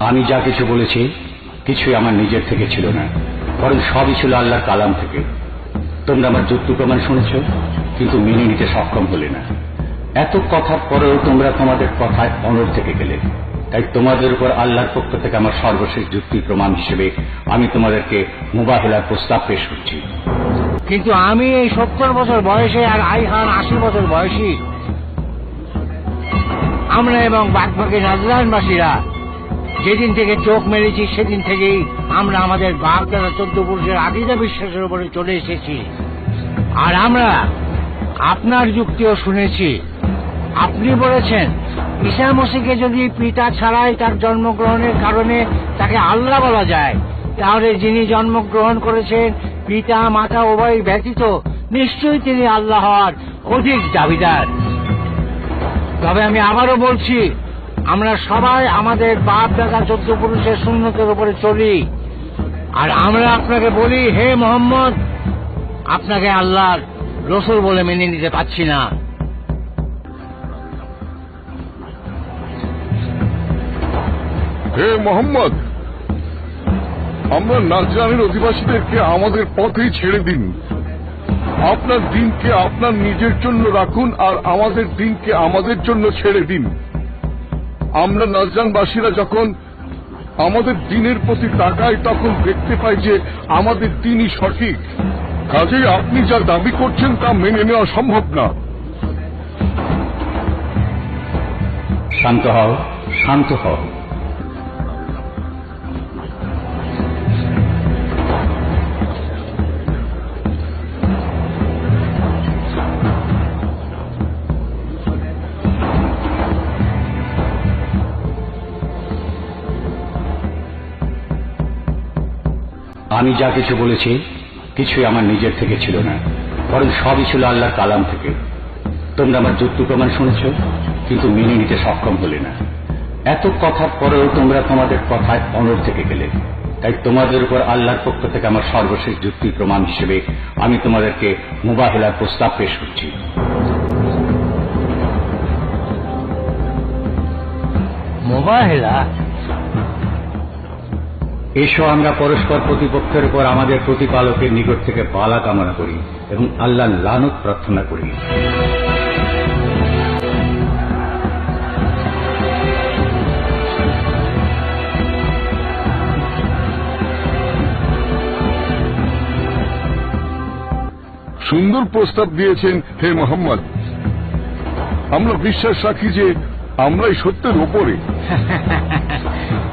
আমি যা কিছু বলেছি, কিছুই আমার নিজের থেকে ছিল না, বরং সবই ছিল আল্লাহর কালাম থেকে। তোমরা আমার যুক্তি প্রমাণ শুনেছ, কিন্তু মেনে নিতে সক্ষম হলে না। এত কথার পরেও তোমরা তোমাদের কথায় অনড় থেকে গেলে। তাই তোমাদের উপর আল্লাহর পক্ষ থেকে আমার সর্বশেষ যুক্তি প্রমাণ হিসেবে আমি তোমাদেরকে মোবাহেলার প্রস্তাব পেশ করছি। কিন্তু আমি এই সত্তর বছর বয়সে আর আই আইহান আশি বছর বয়সী। আমরা এবং বাদবাকি নাজরানবাসীরা যেদিন থেকে চোখ মেরেছি, সেদিন থেকেই আমরা আমাদের বাপ দাদা চোদ্দ পুরুষের আকিদা বিশ্বাসের উপরে চলে এসেছি। আর আমরা আপনার যুক্তিও শুনেছি। আপনি বলেছেন, ঈশা মসিকে যদি পিতা ছাড়াই তার জন্মগ্রহণের কারণে তাকে আল্লাহ বলা যায়, তাহলে যিনি জন্মগ্রহণ করেছেন, পিতা, মাতা উভয় ব্যতীত নিশ্চয়ই তিনি আল্লাহ হওয়ার অধিক দাবিদার। তবে আমি আবারও বলছি আমরা সবাই আমাদের বাপ, দাদা, চোদ্দ পুরুষের শূন্যতের উপরে চলি। আর আমরা আপনাকে বলি, হে মোহাম্মদ, আপনাকে আল্লাহর রসুল বলে মেনে নিতে পারছি না। হে মোহাম্মদ, আমরা নাজরানের অধিবাসীদেরকে আমাদের পথেই ছেড়ে দিন। আপনার দিনকে আপনার নিজের জন্য রাখুন আর আমাদের দিনকে আমাদের জন্য ছেড়ে দিন। আমরা নাজরানবাসীরা যখন আমাদের দিনের প্রতি তাকাই, তখন দেখতে পাই যে আমাদের দিনই সঠিক। কাজেই আপনি যা দাবি করছেন তা মেনে নেওয়া সম্ভব না। শান্ত হও শান্ত হও। আমি যা কিছু বলেছি, কিছুই আমার নিজের থেকে ছিল না, বরং সবই ছিল আল্লাহর কালাম থেকে। তোমরা আমার যুক্তি প্রমাণ শুনেছ, কিন্তু মেনে নিতে সক্ষম হলে না। এত কথার পরেও তোমরা তোমাদের কথায় অনড় থেকে গেলে। তাই তোমাদের উপর আল্লাহর পক্ষ থেকে আমার সর্বশেষ যুক্তি প্রমাণ হিসেবে আমি তোমাদেরকে মোবাহেলার প্রস্তাব পেশ করছি। মোবাহেলা? এসো আমরা পরস্পর প্রতিপক্ষের উপর আমাদের প্রতিপালকের নিকট থেকে পালা কামনা করি এবং আল্লাহ লানত প্রার্থনা করি। সুন্দর প্রস্তাব দিয়েছেন হে মোহাম্মদ। আমরা বিশ্বাস রাখি যে আমরাই সত্যের ওপরে।